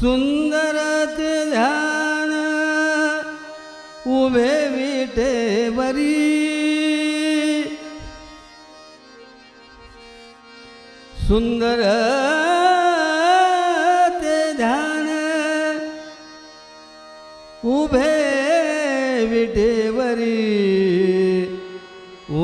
सुंदर ध्यान उभे विटेवरी सुंदर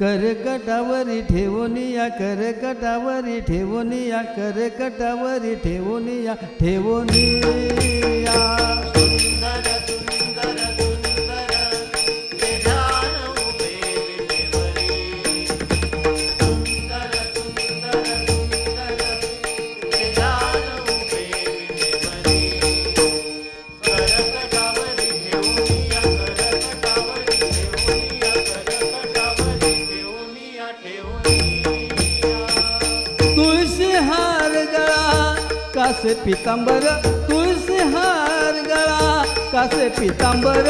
करकटावरी ठेवोनिया करकटावरी ठेवोनिया करकटावरी या ठेवूनी या. कासे पितांबर तुळशी हार गळा. कासे पितांबर?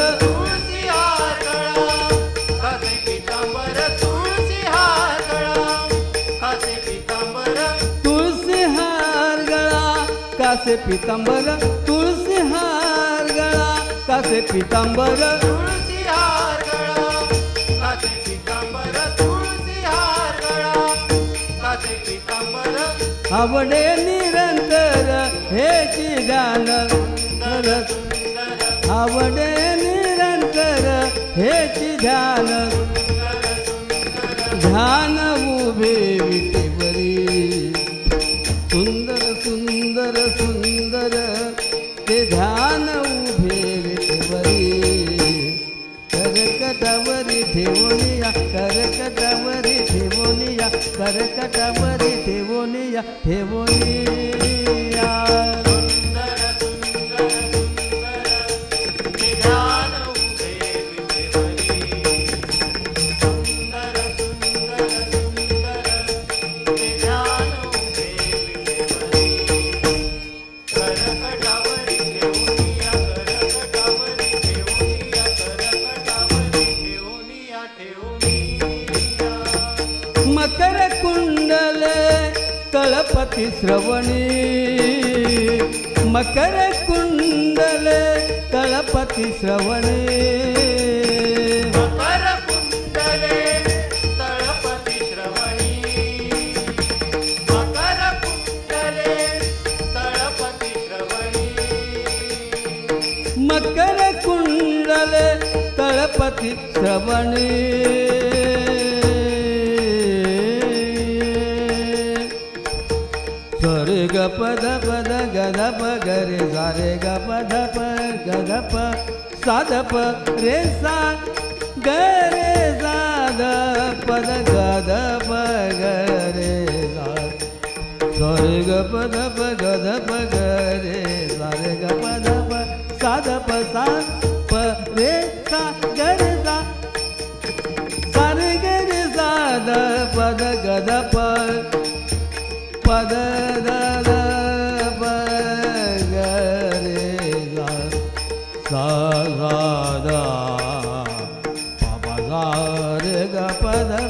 तुळशी हार गळा. कासे पितांबर तुळशी हार गळा. कासे पितांबर आवडे निरंतर हेची ध्यान करत. आवडे निरंतर हेची ध्यान ध्यान उभे विटेवरी. सुंदर सुंदर सुंदर ते ध्यान उभे विटेवरी. करकटावरी ठेवणी करकटावरी ठेवोनिया करकटावरी ठेवोनिया तळपती श्रवणी. मकर कुंडले तळपती श्रवणी. मकर कुंडले तळपती श्रवणी. मकर ग तळपती श्रवणी ग कुंडले पद पद प गरे सारे ग पद प गद प प रे सा ग रे साध पद गद प गरे सा ग पद प गद प गरे सारे ग पद प साध प सा प रे सा ग रे सा सारे ग रे साध पद गद प पद द द प ग रे सा सा सा दा प प सा रे ग प द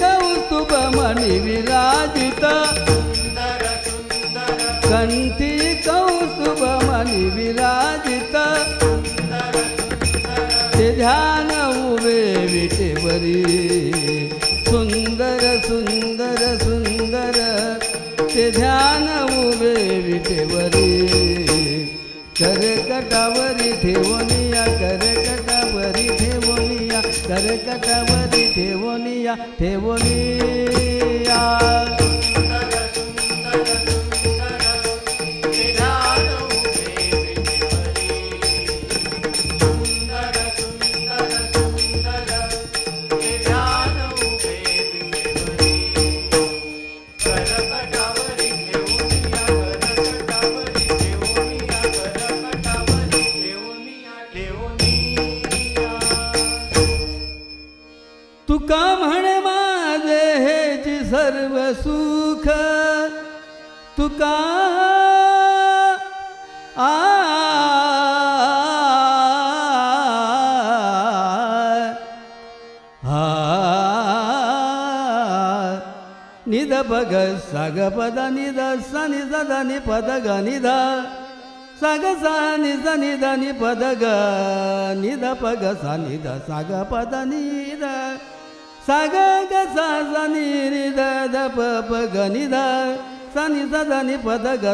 कौस्तुभ मणी विराजित सुंदर सुंदर। कंठी कौस्तुभ मणी विराजित। सुंदर सुंदर। ते ध्यान उभे विटेवरी. सुंदर सुंदर सुंदर ते ध्यान उभे विटेवरी. करकटावरी ठेवनिया करकटावरी ठेवनिया करकटावरी ठेवनिया ठेवनिया तुका आ हा निद बग सग पद निद स निद द नि पद ग निद सग सा निद निद नि पद ग निद पग सा निद सग पद निद सग ग सा स नि निद द प प सनी सदनी पद ग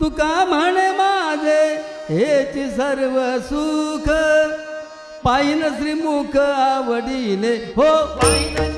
तुका म्हणे माझे हेची सर्व सुख. पाईन श्रीमुख आवडीने. हो. पाहिन